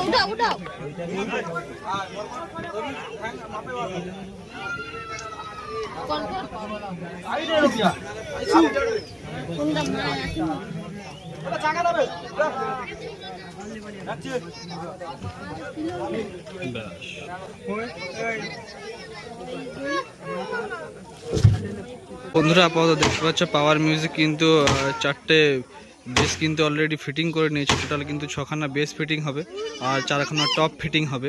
উঠাও উঠাও বন্ধুরা আপাতত দেখতে পাচ্ছ পাওয়ার মিউজিক কিন্তু চারটে বেস কিন্তু অলরেডি ফিটিং করে নিয়েছে টোটাল কিন্তু ছখানা বেস ফিটিং হবে আর চারখানা টপ ফিটিং হবে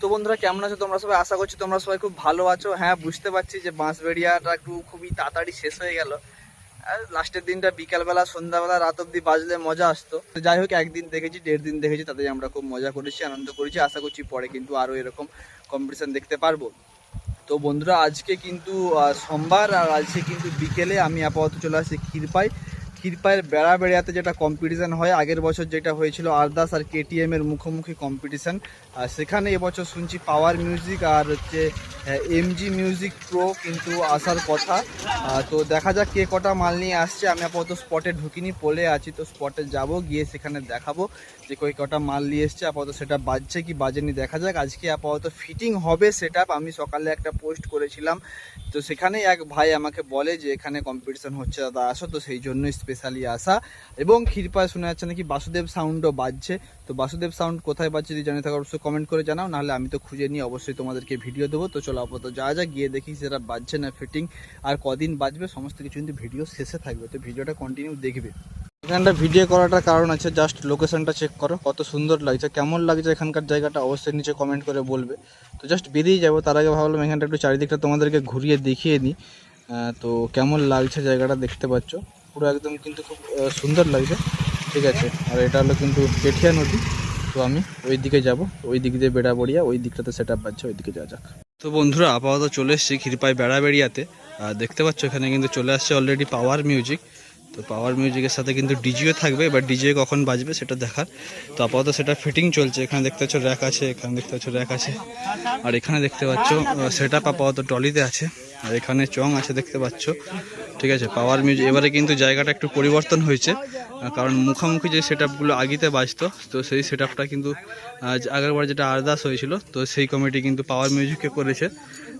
তো বন্ধুরা, কেমন আছো তোমরা সবাই? আশা করছি তোমরা সবাই খুব ভালো আছো। হ্যাঁ বুঝতে পারছি যে বাঁশবেড়িয়াটা একটু খুবই তাড়াতাড়ি শেষ হয়ে গেল। লাস্টের দিনটা বিকালবেলা, সন্ধ্যাবেলা, রাত অব্দি বাজলে মজা আসতো। যাই হোক, একদিন দেখেছি, দেড় দিন দেখেছি, তাতে আমরা খুব মজা করেছি, আনন্দ করেছি। আশা করছি পরে কিন্তু আরও এরকম কম্পিটিশন দেখতে পারব। তো বন্ধুরা আজকে কিন্তু সোমবার আর আজকে কিন্তু বিকেলে আমি আপাতত চলে আসছি ক্ষীরপাই। ক্ষীরপাইয়ের বেড়া বেড়াতে যেটা কম্পিটিশান হয়, আগের বছর যেটা হয়েছিল আরদাস আর কেটিএম এর মুখোমুখি কম্পিটিশান সেখানে এবছর শুনছি পাওয়ার মিউজিক আর হচ্ছে এমজি মিউজিক প্রো কিন্তু আসার কথা। তো দেখা যাক কে কটা মাল নিয়ে আসছে। আমি আপাতত স্পটে ঢুকিনি, পলে আছি তো স্পটে যাব, গিয়ে সেখানে দেখাবো যে কই কটা মাল নিয়ে এসছে। আপাতত সেটা বাজছে কি বাজেনি দেখা যাক। আজকে আপাতত ফিটিং হবে সেট আমি সকালে একটা পোস্ট করেছিলাম তো সেখানে এক ভাই আমাকে বলে যে, এখানে কম্পিটিশন হচ্ছে দাদা, আসো। তো সেই জন্যই স্পেশালি আসা। এবং ক্ষীরপায় শোনা যাচ্ছে নাকি বাসুদেব সাউন্ডও বাজছে। তো বাসুদেব সাউন্ড কোথায় বাজছে যদি জানে থাকো, অবশ্যই কমেন্ট করে জানাও। নাহলে আমি তো খুঁজে নিয়ে অবশ্যই তোমাদেরকে ভিডিও দেবো। তো চলো আপাতত যা যা গিয়ে দেখি সেটা বাজছে না ফিটিং আর কদিন বাজবে, সমস্ত কিছু কিন্তু ভিডিও শেষে থাকবে। তো ভিডিওটা কন্টিনিউ দেখবে। এখানটা ভিডিও করাটার কারণ আছে জাস্ট লোকেশনটা চেক করো, কত সুন্দর লাগছে, কেমন লাগছে এখানকার জায়গাটা অবশ্যই নিচে কমেন্ট করে বলবে। তো জাস্ট বেরিয়ে যাব, তার আগে ভাবলাম এখানটা একটু চারিদিকটা তোমাদেরকে ঘুরিয়ে দেখিয়ে নিই। তো কেমন লাগছে জায়গাটা দেখতে পাচ্ছ? পুরো একদম কিন্তু খুব সুন্দর লাগছে। ঠিক আছে, আর এটা হলো কিন্তু পেঠিয়া নদী। তো আমি ওই দিকে যাব, ওই দিক দিয়ে বেড়া বড়িয়া ওই দিকটাতে সেট আপ পাচ্ছে ওই দিকে যাওয়া যাক। তো বন্ধুরা, আপাতত চলে এসেছি ক্ষীরপাই বেড়া বেড়িয়াতে দেখতে পাচ্ছ এখানে কিন্তু চলে আসছে অলরেডি পাওয়ার মিউজিক তো পাওয়ার মিউজিকের সাথে কিন্তু ডিজিও থাকবে, এবার ডিজে কখন বাজবে সেটা দেখার। তো আপাতত সেটা ফিটিং চলছে, এখানে দেখতে পাচ্ছ র্যাক আছে, এখানে দেখতে পাচ্ছ র্যাক আছে। আর এখানে দেখতে পাচ্ছ সেট আপ আপাতত টলিতে আছে, আর এখানে চং আছে দেখতে পাচ্ছ। ঠিক আছে পাওয়ার মিউজিক এবারে কিন্তু জায়গাটা একটু পরিবর্তন হয়েছে কারণ মুখোমুখি যে সেট আপগুলো আগিতে বাজতো, তো সেই সেট আপটা কিন্তু আগেরবার যেটা আরদাস হয়েছিল, তো সেই কমিটি কিন্তু পাওয়ার মিউজিককে করেছে।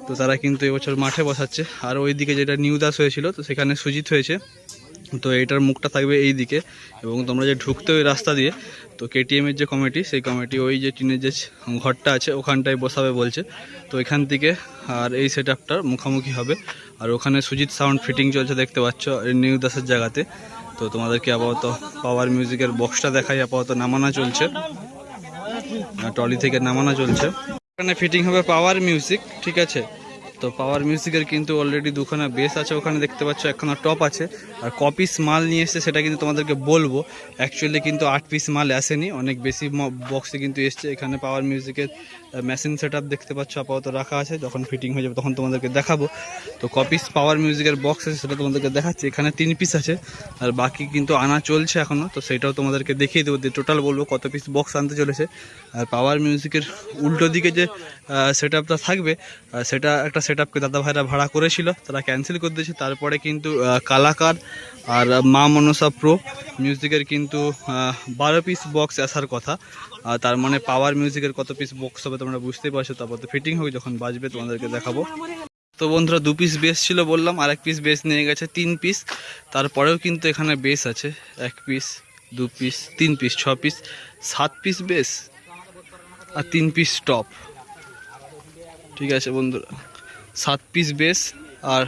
তো তারা কিন্তু এবছর মাঠে বসাচ্ছে। আর ওইদিকে যেটা নিউ দাস হয়েছিল, তো সেখানে সুজিত হয়েছে। তো এটার মুখটা থাকবে এই দিকে এবং তোমরা যে ঢুকতে ওই রাস্তা দিয়ে, তো কেটিএমের যে কমিটি সেই কমিটি ওই যে টিনের যে ঘরটা আছে, ওখানটায় বসাবে বলছে। তো এখান থেকে আর এই সেট আপটার মুখোমুখি হবে। আর ওখানে সুজিত সাউন্ড ফিটিং চলছে দেখতে পাচ্ছ নিউ দাসের জায়গাতে। তো তোমাদেরকে আপাতত পাওয়ার মিউজিকের বক্সটা দেখাই, আপাতত নামানো চলছে। টলি থেকে নামানো চলছে। এখানে ফিটিং হবে পাওয়ার মিউজিক ঠিক আছে? তো পাওয়ার মিউজিকের কিন্তু অলরেডি দুখানা বেস আছে, ওখানে দেখতে পাচ্ছ একখানা টপ আছে। আর ক পিস মাল নিয়ে এসছে, সেটা কিন্তু তোমাদেরকে বলব। অ্যাকচুয়ালি কিন্তু আট পিস মাল আসেনি, অনেক বেশি বক্সে কিন্তু এসছে। এখানে পাওয়ার মিউজিকের মেশিন সেট দেখতে পাচ্ছ, আপাতত রাখা আছে। যখন ফিটিং হয়ে যাবে তখন তোমাদেরকে দেখাবো। তো ক পিস পাওয়ার মিউজিকের বক্স আছে, সেটা তোমাদেরকে দেখাচ্ছি। এখানে তিন পিস আছে, আর বাকি কিন্তু আনা চলছে এখনও তো সেটাও তোমাদেরকে দেখিয়ে দেবো। টোটাল বলব কত পিস বক্স আনতে চলেছে। আর পাওয়ার মিউজিকের উল্টো দিকে যে সেট থাকবে সেটা একটা সেট আপকে দাদা ভাইরা ভাড়া করেছিল, তারা ক্যান্সেল করে দিয়েছে। তারপরে কিন্তু কালাকার আর মা মনসা প্রো মিউজিকের কিন্তু বারো পিস বক্স আসার কথা। তার মানে পাওয়ার মিউজিকের কত পিস বক্স হবে তোমরা বুঝতেই পারছ। তারপর তো ফিটিং হবে, যখন বাজবে তোমাদেরকে দেখাবো। তো বন্ধুরা, দু পিস বেস ছিল বললাম আর এক পিস বেস নিয়ে গেছে তিন পিস তারপরেও কিন্তু এখানে বেস আছে, এক পিস দু পিস তিন পিস ছ পিস সাত পিস বেস আর তিন পিস টপ ঠিক আছে বন্ধুরা। সাত পিস বেস আর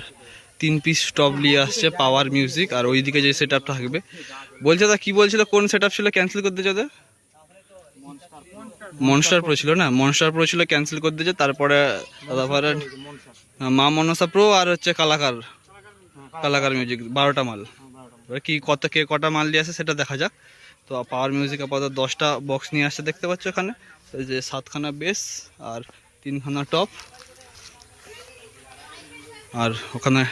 তিন পিস টপ নিয়ে আসছে পাওয়ার মিউজিক আর ওইদিকে যে সেট আপটা থাকবে। বলছে দা কি বলছিল? কোন সেট আপ ছিল? ক্যান্সেল করে দিয়েছে ওদের মনস্টার প্রো ছিল না? মনস্টার প্রো ছিল ক্যান্সেল করে দিয়েছে তারপরে ভাইরা মা মনসা প্রো আর হচ্ছে কালাকার। কালাকার মিউজিক বারোটা মাল। কি কত, কে কটা মাল দিয়ে আসে সেটা দেখা যাক। তো পাওয়ার মিউজিক আপাতত দশটা বক্স নিয়ে আসছে, দেখতে পাচ্ছ এই যে সাতখানা বেস আর তিনখানা টপ আর ওখানে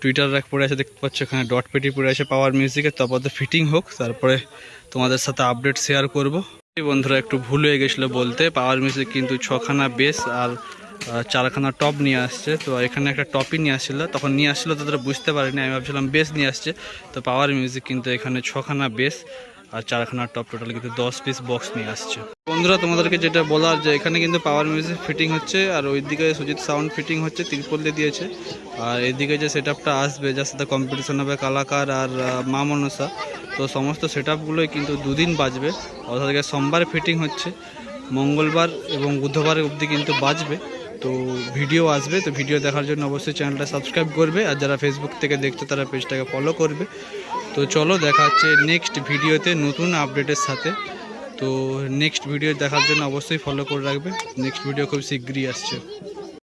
টুইটার র্যাক পড়ে আছে, দেখতে পাচ্ছ এখানে ডট পেটি পড়ে আছে পাওয়ার মিউজিকের তো আপাতত ফিটিং হোক, তারপরে তোমাদের সাথে আপডেট শেয়ার করব। বন্ধুরা, একটু ভুল হয়ে গেছিল বলতে পাওয়ার মিউজিক কিন্তু ছখানা বেস আর চারখানা টপ নিয়ে আসছে। তো এখানে একটা টপই নিয়ে আসছিল, তখন নিয়ে আসছিল তো বুঝতে পারিনি, আমি ভাবছিলাম বেস নিয়ে আসছে। তো পাওয়ার মিউজিক কিন্তু এখানে ছখানা বেস আর চারখানার টপ টোটাল কিন্তু দশ পিস বক্স নিয়ে আসছে। বন্ধুরা, তোমাদেরকে যেটা বলার যে এখানে কিন্তু পাওয়ার মিউজিক ফিটিং হচ্ছে, আর ওইদিকে সুজিত সাউন্ড ফিটিং হচ্ছে, তিরপল দিয়ে দিয়েছে। আর এদিকে যে সেট আসবে, যার সাথে কম্পিটিশন হবে কালাকার আর মা মনসা। তো সমস্ত সেট আপগুলোই কিন্তু দুদিন বাজবে। অর্থাৎ সোমবার ফিটিং হচ্ছে। মঙ্গলবার এবং বুধবার অবধি কিন্তু বাজবে। তো ভিডিও আসবে, তো ভিডিও দেখার জন্য অবশ্যই চ্যানেলটা সাবস্ক্রাইব করবে, আর যারা ফেসবুক থেকে দেখছে তারা পেজটাকে ফলো করবে। তো চলো দেখা হচ্ছে নেক্সট ভিডিওতে নতুন আপডেটের সাথে। তো নেক্সট ভিডিও দেখার জন্য অবশ্যই ফলো করে রাখবে। নেক্সট ভিডিও খুব শীঘ্রই আসছে।